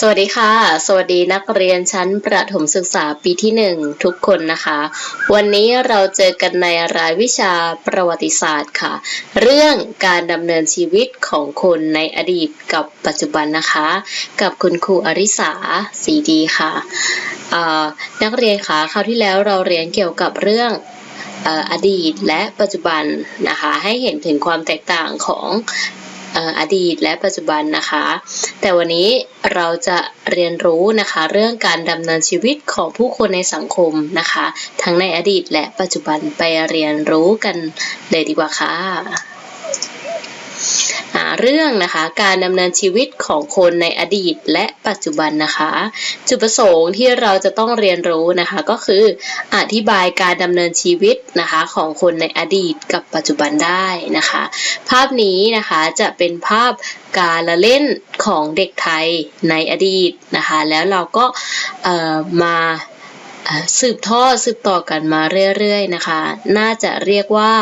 สวัสดีค่ะ สวัสดีนักเรียนชั้นประถมศึกษาปีที่หนึ่งทุกคนนะคะ วันนี้เราเจอกันในรายวิชาประวัติศาสตร์ค่ะ เรื่องการดำเนินชีวิตของคนในอดีตกับปัจจุบันนะคะ กับคุณครูอริสาสีดีค่ะ นักเรียนคะคราวที่แล้วเราเรียนเกี่ยวกับเรื่องออดีตและปัจจุบันนะคะให้เห็นถึงความแตกต่างของ อดีตและปัจจุบันนะคะ แต่วันนี้เราจะเรียนรู้นะคะเรื่องการดำเนินชีวิตของผู้คนในสังคมนะคะ ทั้งในอดีตและปัจจุบันไปเรียนรู้กันเลยดีกว่าค่ะอ่า เรื่องนะคะการดำเนินชีวิตของคนในอดีตและปัจจุบันนะคะ จุดประสงค์ที่เราจะต้องเรียนรู้นะคะก็คืออธิบายการดำเนินชีวิตนะคะของคนในอดีตกับปัจจุบันได้นะคะ ภาพนี้นะคะจะเป็นภาพการละเล่นของเด็กไทยในอดีตนะคะแล้วเราก็มาสืบทอดสืบต่อกันมาเรื่อยๆนะคะ น่าจะเรียกว่า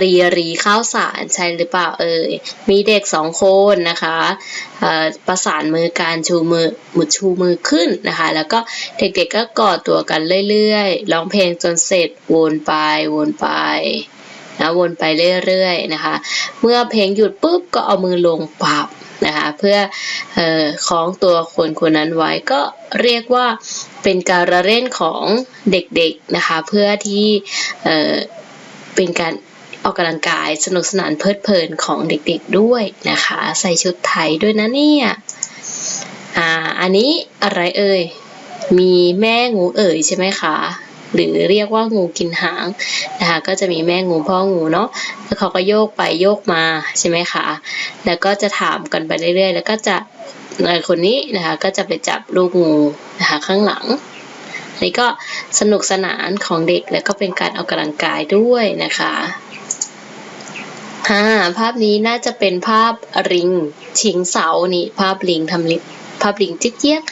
รีรีข้าวสารใช่หรือเปล่าเอ่ยมีเด็กสองคนนะคะประสานมือการชูมือมือชูมือขึ้นนะคะ แล้วก็เด็กๆก็กอดตัวกันเรื่อยๆร้องเพลงจนเสร็จวนไปวนไปนะวนไปเรื่อยๆนะคะ เมื่อเพลงหยุดปุ๊บก็เอามือลงปรับนะคะเพื่อออคล้องตัวคนคนนั้นไว้ก็เรียกว่าเป็นการเล่นของเด็กๆนะคะเพื่อที่เเป็นการ ออกกำลังกายสนุกสนานเพลิดเพลินของเด็กๆด้วยนะคะ ใส่ชุดไทยด้วยนะเนี่ยอ่าอันนี้อะไรเอ่ยมีแม่งูเอ๋ยใช่ไหมคะหรือเรียกว่างูกินหางนะคะก็จะมีแม่งูพ่องูเนาะแล้วเขาก็โยกไปโยกมาใช่ไหมคะแล้วก็จะถามกันไปเรื่อยๆ แล้วก็จะเอ่อคนนี้นะคะก็จะไปจับลูกงูนะคะข้างหลังอันนี้ก็สนุกสนานของเด็กแล้วก็เป็นการออกกำลังกายด้วยนะคะ อ่าภาพนี้น่าจะเป็นภาพริงชิงเสานี่ภาพลิงทำลิงภาพลิงจิ๊กเจี๊ยก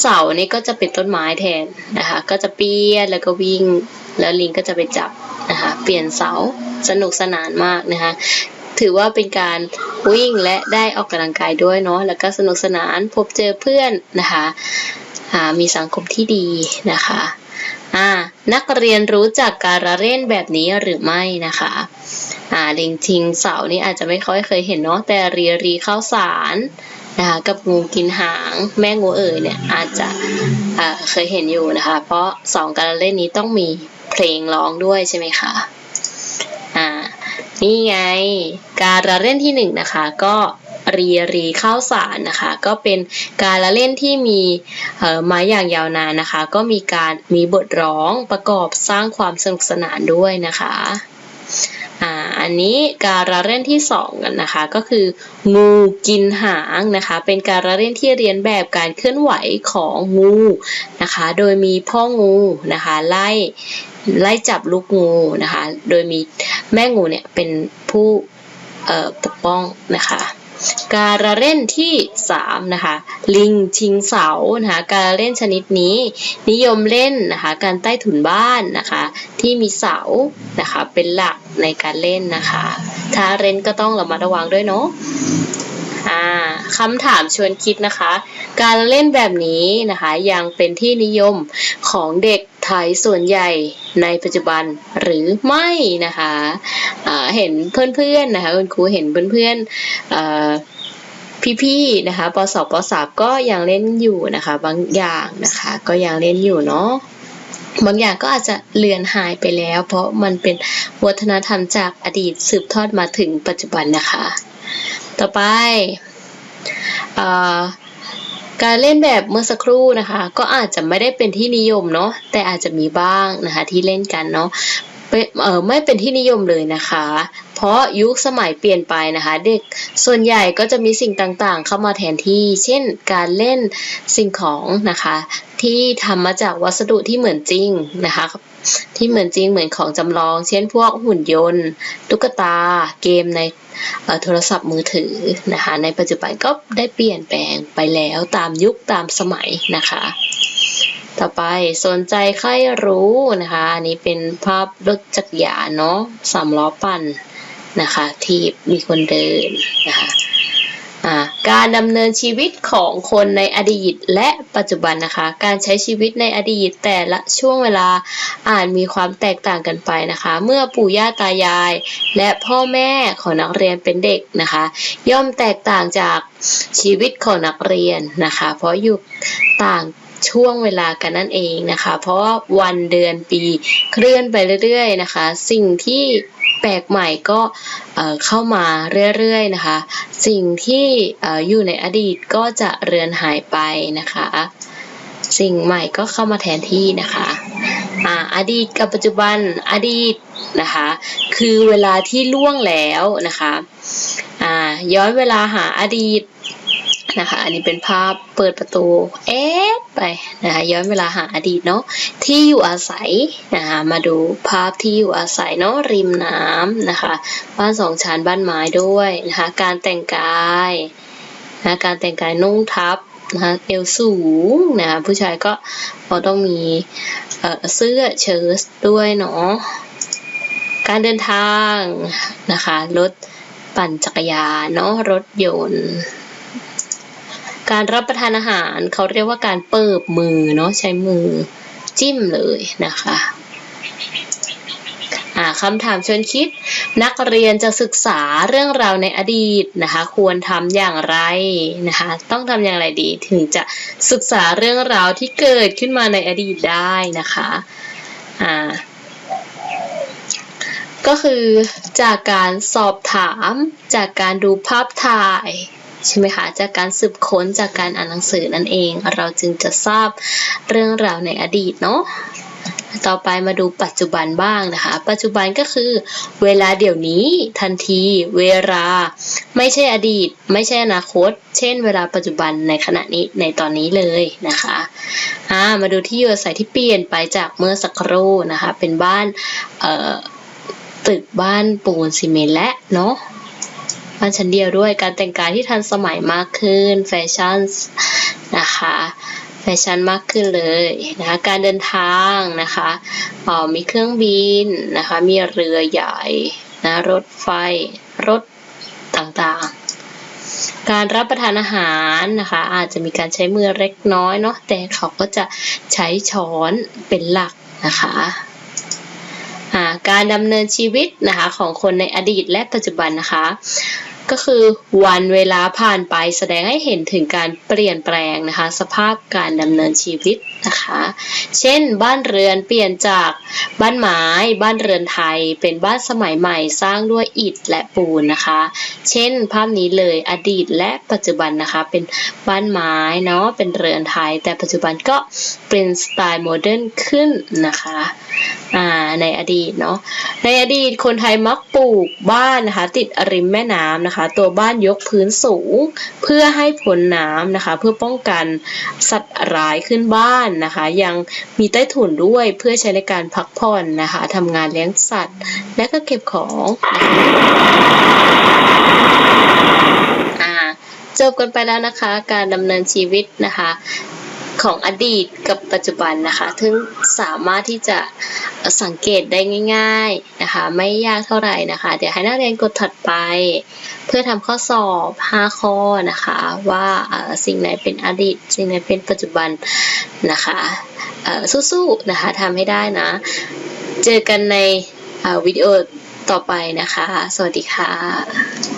เสานี่ก็จะเป็นต้นไม้แทนนะคะก็จะเปี้ยนแล้วก็วิ่ง แล้วลิงก็จะไปจับนะคะเปลี่ยนเสาสนุกสนานมากนะคะถือว่าเป็นการวิ่งและได้ออกกำลังกายด้วยเนาะแล้วก็สนุกสนานพบเจอเพื่อนนะคะมีสังคมที่ดีนะคะนักเรียนรู้จักการเล่นแบบนี้หรือไม่นะคะ อ่าลิงทิงเสานี่อาจจะไม่ค่อยเคยเห็นเนาะแต่เรียรีข้าวสารนะคะกับงูกินหางแม่งูเอ๋ยเนี่ยอาจจะอ่าเคยเห็นอยู่นะคะ เพราะสองการเล่นนี้ต้องมีเพลงร้องด้วยใช่ไหมคะอ่านี่ไงการละเล่นที่หนึ่งนะคะก็รีรีข้าวสารนะคะ ก็เป็นการละเล่นที่มีเอ่อมาอย่างยาวนานนะคะ ก็มีการมีบทร้องประกอบสร้างความสนุกสนานด้วยนะคะอ่า อันนี้การะเล่นที่สองกันนะคะ ก็คือ งูกินหางนะคะ เป็นการะเล่นที่เรียนแบบการเคลื่อนไหวของงูนะคะ โดยมีพ่องูนะคะไล่ไล่จับลูกงูนะคะ โดยมีแม่งูเนี่ยเป็นผู้ปกป้องนะคะ การเล่นที่ 3 นะคะ ลิงชิงเสานะคะการเล่นชนิดนี้ นิยมเล่นนะคะการใต้ถุนบ้านนะคะ ที่มีเสานะคะเป็นหลักในการเล่นนะคะ ถ้าเล่นก็ต้องระมัดระวังด้วยเนาะอ่าคำถามชวนคิดนะคะ การเล่นแบบนี้นะคะยังเป็นที่นิยมของเด็กไทยส่วนใหญ่ในปัจจุบันหรือไม่นะคะ เห็นเพื่อนๆนะคะคุณครูเห็นเพื่อนๆพี่ๆนะคะปสปสามก็ยังเล่นอยู่นะคะ บางอย่างนะคะก็ยังเล่นอยู่เนาะบางอย่างก็อาจจะเลือนหายไปแล้ว เพราะมันเป็นวัฒนธรรมจากอดีตสืบทอดมาถึงปัจจุบันนะคะ ต่อไปอการเล่นแบบเมื่อสักครู่นะคะ ก็อาจจะไม่ได้เป็นที่นิยมเนาะแต่อาจจะมีบ้างนะคะที่เล่นกันเนาะ ไม่เป็นที่นิยมเลยนะคะ เพราะยุคสมัยเปลี่ยนไปนะคะ เด็กส่วนใหญ่ก็จะมีสิ่งต่างๆ เข้ามาแทนที่ เช่น การเล่นสิ่งของนะคะ ที่ทำมาจากวัสดุที่เหมือนจริงนะคะ ที่เหมือนจริงเหมือนของจำลอง เช่น พวกหุ่นยนต์ ตุ๊กตา เกมในโทรศัพท์มือถือนะคะ ในปัจจุบันก็ได้เปลี่ยนแปลงไปแล้วตามยุคตามสมัยนะคะ ต่อไปสนใจใครรู้นะคะอันนี้เป็นภาพรถจักรยานเนาะสามล้อปั่นนะคะ ที่มีคนเดินนะคะการดำเนินชีวิตของคนในอดีตและปัจจุบันนะคะ การใช้ชีวิตในอดีตแต่ละช่วงเวลาอาจมีความแตกต่างกันไปนะคะ เมื่อปู่ย่าตายาย และพ่อแม่ของนักเรียนเป็นเด็กนะคะ ย่อมแตกต่างจากชีวิตของนักเรียนนะคะ เพราะอยู่ต่าง ช่วงเวลากันนั่นเองนะคะ เพราะว่าวันเดือนปีเคลื่อนไปเรื่อยๆนะคะ สิ่งที่แปลกใหม่ก็เข้ามาเรื่อยๆนะคะ สิ่งที่อยู่ในอดีตก็จะเรือนหายไปนะคะ สิ่งใหม่ก็เข้ามาแทนที่นะคะอ่าอดีตกับปัจจุบันอดีตนะคะ คือเวลาที่ล่วงแล้วนะคะย้อนเวลาหาอดีต นะคะ อันนี้เป็นภาพเปิดประตู เอ๊ะไปนะคะย้อนเวลาหาอดีตเนาะที่อยู่อาศัยนะคะมาดูภาพที่อยู่อาศัยเนาะริมน้ำนะคะ บ้านสองชั้นบ้านไม้ด้วยนะคะการแต่งกายนะการแต่งกายนุ่งทับนะคะเอวสูงนะคะผู้ชายก็ต้องมีเเสื้อเชิ้ตด้วยเนาะการเดินทางนะคะรถปั่นจักรยานเนาะรถยนต์ การรับประทานอาหารเขาเรียกว่าการเปิบมือเนาะใช้มือจิ้มเลยนะคะอ่าคำถามชวนคิด นักเรียนจะศึกษาเรื่องราวในอดีตนะคะ ควรทำอย่างไรนะคะ ต้องทำอย่างไรดีถึงจะศึกษาเรื่องราวที่เกิดขึ้นมาในอดีตได้นะคะอ่าก็คือจากการสอบถามจากการดูภาพถ่าย ใช่ไหมคะ จากการสืบค้นจากการอ่านหนังสือนั่นเอง เราจึงจะทราบเรื่องราวในอดีตเนาะต่อไปมาดูปัจจุบันบ้างนะคะ ปัจจุบันก็คือเวลาเดี๋ยวนี้ ทันที เวลา ไม่ใช่อดีต ไม่ใช่อนาคต เช่น เวลาปัจจุบันในขณะนี้ในตอนนี้เลยนะคะอ่ามาดูที่อยู่อาศัยที่เปลี่ยนไปจากเมื่อสักครู่นะคะ เป็นบ้านเอ่อตึกบ้านปูนซีเมนต์และเนาะ บ้านชั้นเดียวด้วยการแต่งกายที่ทันสมัยมากขึ้นแฟชั่นนะคะแฟชั่นมากขึ้นเลยนะคะการเดินทางนะคะเออมีเครื่องบินนะคะมีเรือใหญ่นะรถไฟรถต่างๆ การรับประทานอาหารนะคะอาจจะมีการใช้มือเล็กน้อยเนาะแต่เขาก็จะใช้ช้อนเป็นหลักนะคะการดำเนินชีวิตนะคะของคนในอดีตและปัจจุบันนะคะ ก็คือวันเวลาผ่านไปแสดงให้เห็นถึงการเปลี่ยนแปลงนะคะ สภาพการดำเนินชีวิตนะคะ เช่น บ้านเรือนเปลี่ยนจากบ้านไม้บ้านเรือนไทย เป็นบ้านสมัยใหม่สร้างด้วยอิฐและปูนนะคะ เช่น ภาพนี้เลยอดีตและปัจจุบันนะคะ เป็นบ้านไม้เนาะเป็นเรือนไทย แต่ปัจจุบันก็เป็นสไตล์โมเดิร์นขึ้นนะคะในอดีตเนาะในอดีตคนไทยมักปลูกบ้านนะคะ ติดริมแม่น้ำนะคะตัวบ้านยกพื้นสูง เพื่อให้พ้นน้ำนะคะ เพื่อป้องกันสัตว์ร้ายขึ้นบ้านนะคะ ยังมีใต้ถุนด้วยเพื่อใช้ในการพักผ่อนนะคะทำงานเลี้ยงสัตว์ และก็เก็บของอ่าจบกันไปแล้วนะคะ การดำเนินชีวิตนะคะ ของอดีตกับปัจจุบันนะคะซึ่งสามารถที่จะสังเกตได้ง่าย ๆนะคะ ไม่ยากเท่าไหร่นะคะ เดี๋ยวให้นักเรียนกดถัดไป เพื่อทำข้อสอบ 5 ข้อนะคะ ว่าสิ่งไหนเป็นอดีต สิ่งไหนเป็นปัจจุบันนะคะสู้ๆนะคะทำให้ได้นะ เจอกันในวิดีโอต่อไปนะคะ สวัสดีค่ะ